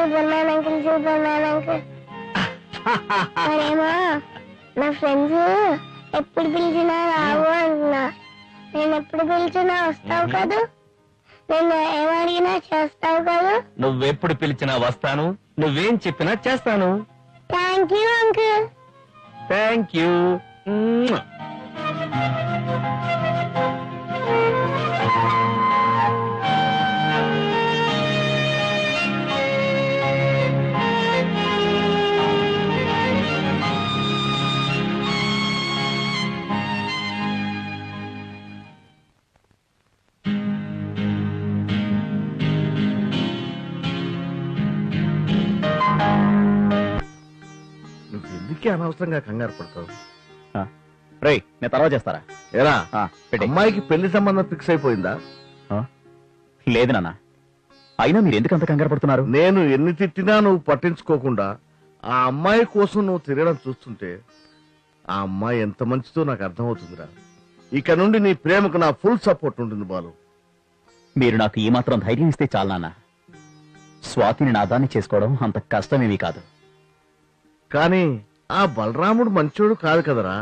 చూస్తున్నాను అంకుల్ చూస్తున్నాను అంకుల్ మరేమో నా ఫ్రెండ్స్ ఎప్పుడు పిలిచినా రావు అంటున్నా. నేను ఎప్పుడు పిలిచినా వస్తావు కదూ? నేను ఏమడిగినా చేస్తావు కదూ? నువ్వెప్పుడు పిలిచినా వస్తాను నువ్వేం చెప్పినా చేస్తాను. Thank you uncle. Thank you. నువ్వు అనవసరంగా కంగారు పడతావు. రే నేను తర్వాత చేస్తారా? పెట్టేయ్. అమ్మాయికి పెళ్ళి సంబంధం ఫిక్స్ అయిపోయిందా? లేదు నాన్న. అయినా మీరు ఎందుకు అంత కంగారు పడుతున్నారు? నేను ఎన్ని తిట్టినా నువ్వు పట్టించుకోకుండా ఆ అమ్మాయి కోసం నువ్వు తిరగడం చూస్తుంటే ఆ అమ్మాయి ఎంత మంచిదో నాకు అర్థమవుతుందిరా. ఇక నుండి నీ ప్రేమకు నా ఫుల్ సపోర్ట్ ఉంటుంది బాలు. మీరు నాకు ఈ మాత్రం ధైర్యం ఇస్తే చాలు నాన్న. స్వాతిని నాదాన్ని చేసుకోవడం అంత కష్టమేమీ కాదు. కానీ ఆ బలరాముడు మంచోడు కాదు కదరా.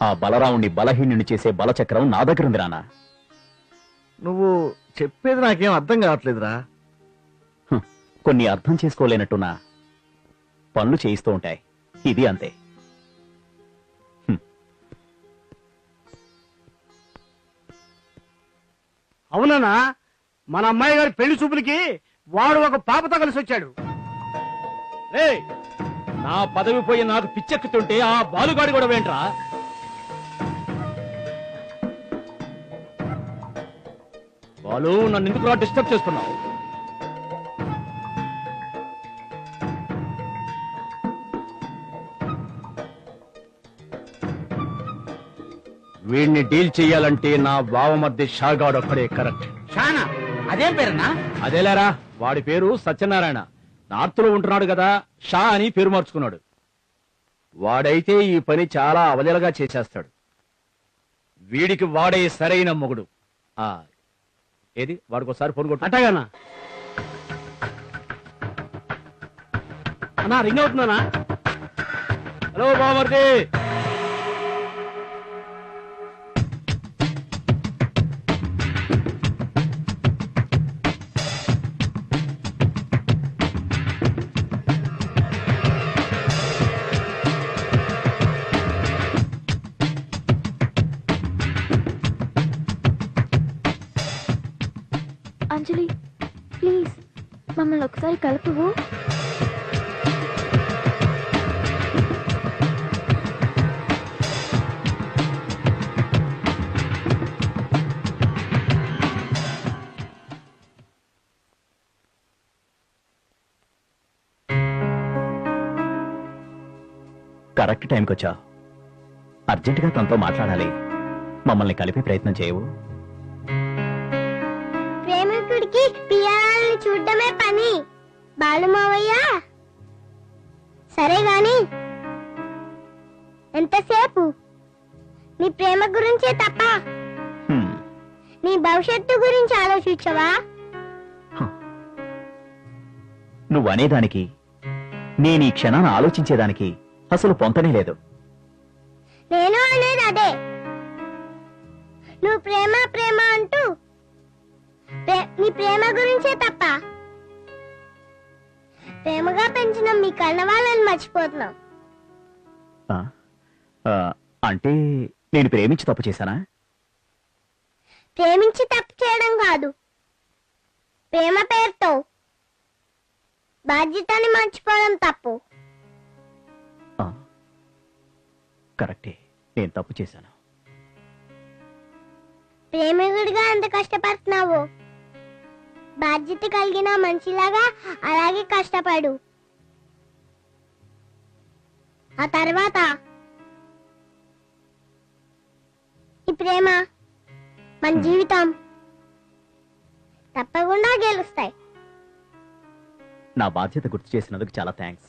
ఆ బలరాముణ్ణి బలహీనుని చేసే బలచక్రం నా దగ్గర ఉంది నాన్న నువ్వు చెప్పేది నాకేం అర్థం కావట్లేదురా. కొన్ని అర్థం చేసుకోలేనట్టున్నా. పనులు చేయిస్తూ ఉంటాయి. ఇది అంతే. అవునన్నా మన అమ్మాయి గారి పెళ్ళి చూపులకి వాడు ఒక పాపతో కలిసి వచ్చాడు ఏయ్, నా పదవి పోయి నాకు పిచ్చెక్కుతుంటే ఆ బాలుగాడి కూడా వేంట్రా బాలు నన్ను ఎందుకు డిస్టర్బ్ చేస్తున్నావు? వీడిని డీల్ చెయ్యాలంటే నా బావమర్ది షాగాడు ఒక్కడే కరెక్ట్. షానా అదేం పేరన్నా? అదేలేరా వాడి పేరు సత్యనారాయణ. నార్త్లో ఉంటున్నాడు కదా షా అని పేరు మార్చుకున్నాడు. వాడైతే ఈ పని చాలా అవలీలగా చేసేస్తాడు. వీడికి వాడే సరైన మొగుడు. ఆ ఏది? వాడికోసారి ఫోన్ కొట్టు. అట్టగానా? అన్నా రింగ్ అవుతున్నానా హలో బామర్ది ఒకసారి కలుపువు కరెక్ట్ టైంకి వచ్చా అర్జెంటుగా తనతో మాట్లాడాలి. మమ్మల్ని కలిపే ప్రయత్నం చేయవు. ప్రేమికుడికి పియాలని చూడడమే పని. బాలుమావయ్య సరే గాని ఎంతసేపు? నీ ప్రేమ గురించే తప్ప. నీ భవిష్యత్తు గురించి ఆలోచించవా? నువ్వు అనేదానికి నేను ఈ క్షణాన్ని ఆలోచించేదానికి అసలు పొంతనే లేదు. నేను అనేది అదే. నువ్వు ప్రేమ ప్రేమ అంటూ నీ ప్రేమ గురించే తప్ప. ప్రేమగా పెంచిన మీ కన్న వాళ్ళని మర్చిపోతున్నావు ఆ? ఆ, అంటే నేను ప్రేమించి తప్పు చేశానా? ప్రేమించి తప్పు చేయడం కాదు. ప్రేమ పేరుతో బాధ్యతని మర్చిపోవడం తప్పు. ఆ. కరెక్టే. నేను తప్పు చేశాను. ప్రేమికుడిగా ఎంత కష్టపడుతున్నావు. బాధ్యత కలిగిన మనిషిలాగా అలాగే కష్టపడు. ఆ తర్వాత ఈ ప్రేమ మన జీవితం తప్పకుండా గెలుస్తాయి. నా బాధ్యత గుర్తు చేసినందుకు చాలా థ్యాంక్స్.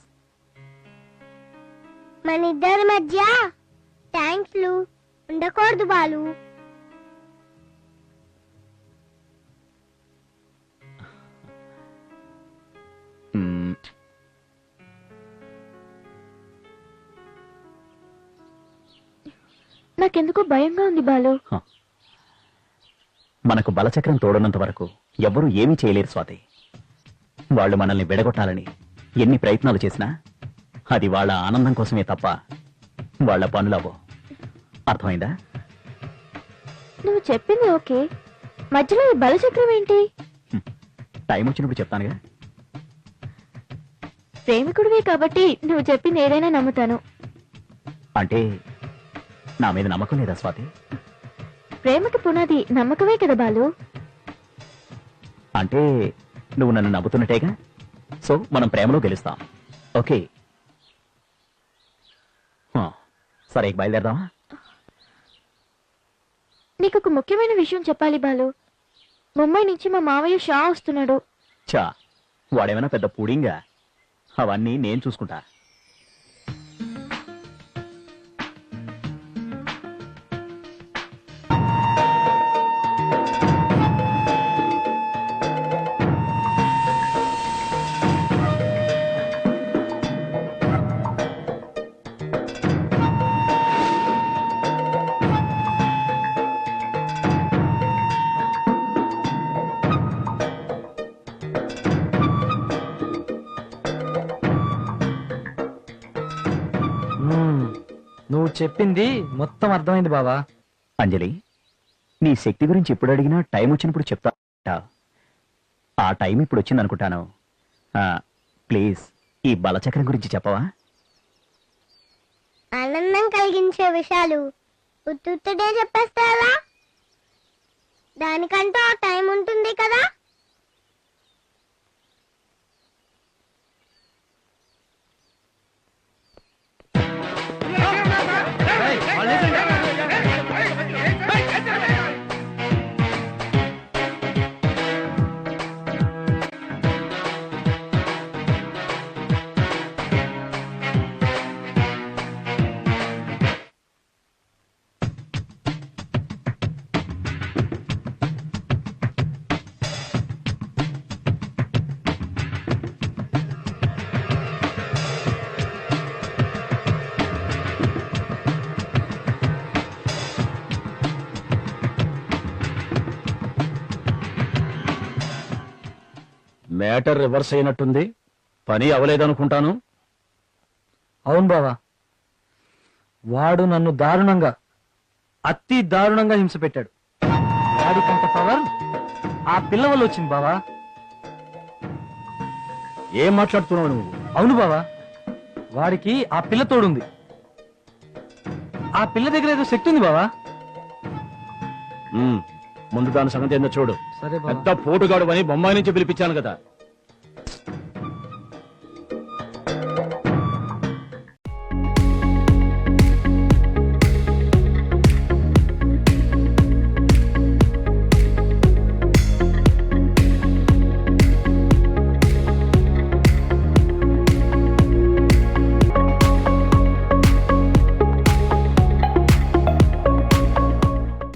మన ఇద్దరి మధ్య థ్యాంక్స్లు ఉండకూడదు బాలు. నాకెందుకో భయంగా ఉంది బాలు. మనకు బలచక్రం తోడనంత వరకు ఎవ్వరూ ఏమీ చేయలేరు స్వాతి. వాళ్ళు మనల్ని విడగొట్టాలని ఎన్ని ప్రయత్నాలు చేసినా అది వాళ్ళ ఆనందం కోసమే తప్ప వాళ్ళ పనులవో అర్థమైందా? నువ్వు చెప్పింది ఓకే. మధ్యలో ఈ బలచక్రం ఏంటి? టైం వచ్చినప్పుడు చెప్తానుగా. ప్రేమికుడివే కాబట్టి నువ్వు చెప్పింది ఏదైనా నమ్ముతాను. అంటే నా మీద నమ్మకం లేదా స్వాతి? ప్రేమకి పునాది నమ్మకమే కదా బాలు. అంటే నువ్వు నన్ను నమ్ముతున్నట్టేగా? సో మనం ప్రేమలో గెలుస్తాం. ఓకే. సరే బయలుదేరదామా? నీకు ఒక ముఖ్యమైన విషయం చెప్పాలి బాలు. ముంబై నుంచి మా మావయ్య షా వస్తున్నాడు. చా వాడేమైనా పెద్ద పుడింగా? అవన్నీ నేను చూసుకుంటా. నువ్వు చెప్పింది మొత్తం అర్థమైంది బావా. అంజలి నీ శక్తి గురించి ఎప్పుడు అడిగినా టైం వచ్చినప్పుడు చెప్తా. ఆ టైం ఇప్పుడు వచ్చింది అనుకుంటాను. ప్లీజ్ ఈ బలచక్రం గురించి చెప్పవా? ఆనందం కలిగించే విషయాలు ఉత్తుత్తుడే చెప్పేస్తారా దానికంటూ ఆ టైం ఉంటుంది కదా? మ్యాటర్ రివర్స్ అయినట్టుంది. పని అవలేదనుకుంటాను. అవును బావా. వాడు నన్ను దారుణంగా అతి దారుణంగా హింస పెట్టాడు. వాడికంత పవర్ ఆ పిల్ల వల్ల వచ్చింది బావా. ఏం మాట్లాడుతున్నావు నువ్వు? అవును బావా. వాడికి ఆ పిల్ల తోడుంది. ఆ పిల్ల దగ్గర ఏదో శక్తి ఉంది బావా. ఉమ్, ముందు దాని సంగతి ఏందో చూడు. పెద్ద పోటుగాడు అని బొంబాయి నుంచి పిలిపించాను కదా.